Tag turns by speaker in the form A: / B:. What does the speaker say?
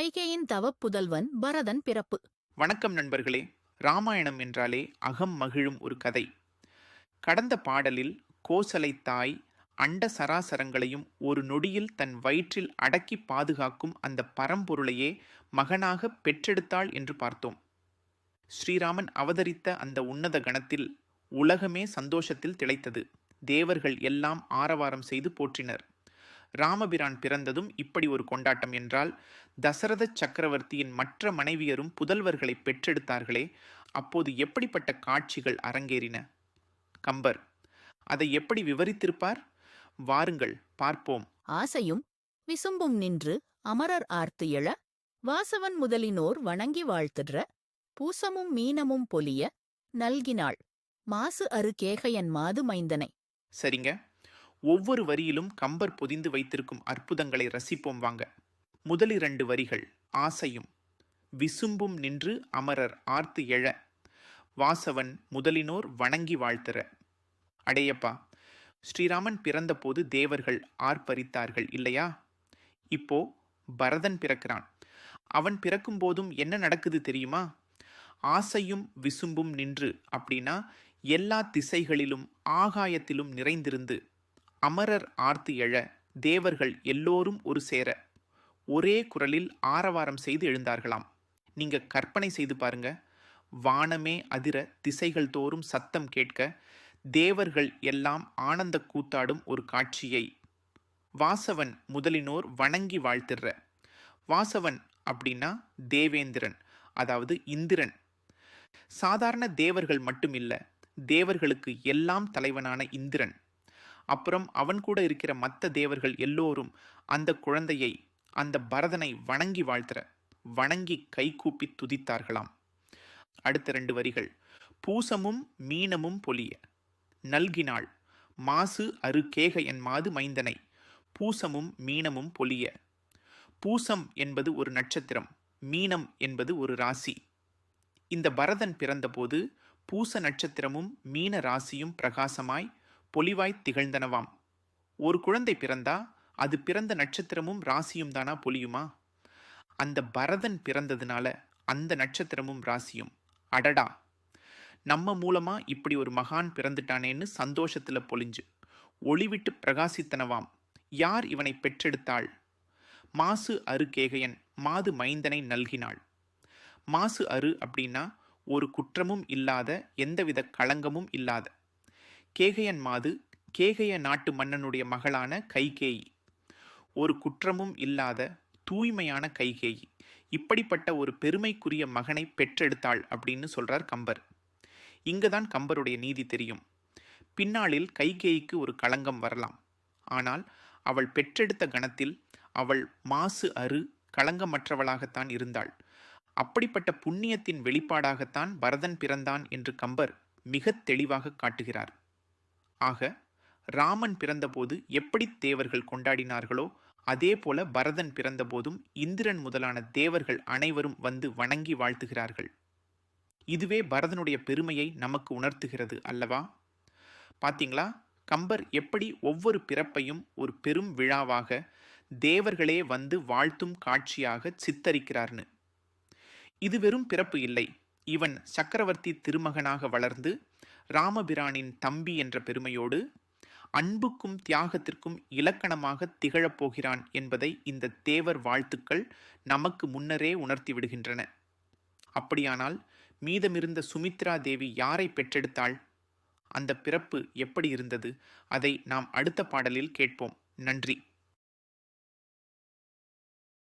A: கைகேயின் தவப்புதல்வன் பரதன் பிறப்பு.
B: வணக்கம் நண்பர்களே. ராமாயணம் என்றாலே அகம் மகிழும் ஒரு கதை. கடந்த பாடலில் கோசலை தாய் அண்ட சராசரங்களையும் ஒரு நொடியில் தன் வயிற்றில் அடக்கி பாதுகாக்கும் அந்த பரம்பொருளையே மகனாக பெற்றெடுத்தாள் என்று பார்த்தோம். ஸ்ரீராமன் அவதரித்த அந்த உன்னத கணத்தில் உலகமே சந்தோஷத்தில் திளைத்தது. தேவர்கள் எல்லாம் ஆரவாரம் செய்து போற்றினர். ராமபிரான் பிறந்ததும் இப்படி ஒரு கொண்டாட்டம் என்றால் தசரத சக்கரவர்த்தியின் மற்ற மனைவியரும் புதல்வர்களை பெற்றெடுத்தார்களே அப்போது எப்படிப்பட்ட காட்சிகள் அரங்கேறின? கம்பர் அதை எப்படி விவரித்திருப்பார்? வாருங்கள் பார்ப்போம்.
A: ஆசையும் விசும்பும் நின்று அமரர் ஆர்த்து எழ வாசவன் முதலினோர் வணங்கி வாழ்த்திடுற பூசமும் மீனமும் பொலிய நல்கினாள் மாசு அரு கேகையன் மாது மைந்தனை.
B: சரிங்க. ஒவ்வொரு வரியிலும் கம்பர் பொதிந்து வைத்திருக்கும் அற்புதங்களை ரசிப்போம் வாங்க. முதலிரண்டு வரிகள் ஆசையும். விசும்பும் நின்று அமரர் ஆர்த்து எழ. வாசவன் முதலினோர் வணங்கி வாழ்த்துற. அடையப்பா ஸ்ரீராமன் பிறந்தபோது தேவர்கள் ஆர்ப்பரித்தார்கள் இல்லையா? இப்போ பரதன் பிறக்கிறான். அவன் பிறக்கும்போதும் என்ன நடக்குது தெரியுமா? ஆசையும் விசும்பும் நின்று அப்படின்னா எல்லா திசைகளிலும் ஆகாயத்திலும் நிறைந்திருந்து அமரர் ஆர்த்து எழ தேவர்கள் எல்லோரும் ஒரு சேர. ஒரே குரலில் ஆரவாரம் செய்து எழுந்தார்களாம். நீங்க கற்பனை செய்து பாருங்க. வானமே அதிர திசைகள் தோறும் சத்தம் கேட்க தேவர்கள் எல்லாம் ஆனந்த கூத்தாடும் ஒரு காட்சியை. வாசவன் முதலினோர் வணங்கி வாழ்த்திடுற வாசவன் அப்படின்னா தேவேந்திரன் அதாவது இந்திரன். சாதாரண தேவர்கள் மட்டுமில்ல தேவர்களுக்கு எல்லாம் தலைவனான இந்திரன். அப்புறம் அவன் கூட இருக்கிற மற்ற தேவர்கள் எல்லோரும் அந்த குழந்தையை அந்த பரதனை வணங்கி வாழ்த்துற வணங்கி கைகூப்பி துதித்தார்களாம். அடுத்த ரெண்டு வரிகள். பூசமும் மீனமும் பொலிய. நல்கினாள். மாசு அரு கேக என் மாது மைந்தனை. பூசமும் மீனமும் பொலிய. பூசம் என்பது ஒரு நட்சத்திரம் மீனம் என்பது ஒரு ராசி. இந்த பரதன் பிறந்தபோது பூச நட்சத்திரமும் மீன ராசியும் பிரகாசமாய் பொலிவாய் திகழ்ந்தனவாம். ஒரு குழந்தை பிறந்தா அது பிறந்த நட்சத்திரமும் ராசியும் தானா பொலியுமா? அந்த பரதன் பிறந்ததுனால அந்த நட்சத்திரமும் ராசியும். அடடா! நம்ம மூலமா இப்படி ஒரு மகான் பிறந்துட்டானேன்னு சந்தோஷத்தில் பொழிஞ்சு ஒளிவிட்டு பிரகாசித்தனவாம். யார் இவனை பெற்றெடுத்தாள்? மாசு அரு கேகையன் மாது மைந்தனை நல்கினாள். மாசு அரு அப்படின்னா ஒரு குற்றமும் இல்லாத எந்தவித களங்கமும் இல்லாத கேகையன் மாது கேகைய நாட்டு மன்னனுடைய மகளான கைகேயி. ஒரு குற்றமும் இல்லாத தூய்மையான கைகேயி. இப்படிப்பட்ட ஒரு பெருமைக்குரிய மகனை பெற்றெடுத்தாள் அப்படின்னு சொல்றார் கம்பர். இங்க தான் கம்பருடைய நீதி தெரியும். பின்னாளில் கைகேயிக்கு ஒரு களங்கம் வரலாம். ஆனால் அவள் பெற்றெடுத்த கணத்தில் அவள் மாசு அரு களங்கமற்றவளாகத்தான் இருந்தாள். அப்படிப்பட்ட புண்ணியத்தின் வெளிப்பாடாகத்தான் பரதன் பிறந்தான் என்று கம்பர் மிக தெளிவாக காட்டுகிறார். ஆக ராமன் பிறந்தபோது எப்படி தேவர்கள் கொண்டாடினார்களோ அதே போல பரதன் பிறந்தபோதும் இந்திரன் முதலான தேவர்கள் அனைவரும் வந்து வணங்கி வாழ்த்துகிறார்கள். இதுவே பரதனுடைய பெருமையை நமக்கு உணர்த்துகிறது அல்லவா? பார்த்தீங்களா கம்பர் எப்படி ஒவ்வொரு பிறப்பையும் ஒரு பெரும் விழாவாக தேவர்களே வந்து வாழ்த்தும் காட்சியாக சித்தரிக்கிறார்னு. இது வெறும் பிறப்பு இல்லை. இவன் சக்கரவர்த்தி திருமகனாக வளர்ந்து ராமபிரானின் தம்பி என்ற பெருமையோடு அன்புக்கும் தியாகத்திற்கும் இலக்கணமாக திகழப் போகிறான் என்பதை இந்த தேவர் வாழ்த்துக்கள் நமக்கு முன்னரே உணர்த்தி விடுகின்றன. அப்படியானால் மீதமிருந்த சுமித்ரா தேவி யாரை பெற்றெடுத்தாள்? அந்த பிறப்பு எப்படி இருந்தது? அதை நாம் அடுத்த பாடலில் கேட்போம். நன்றி.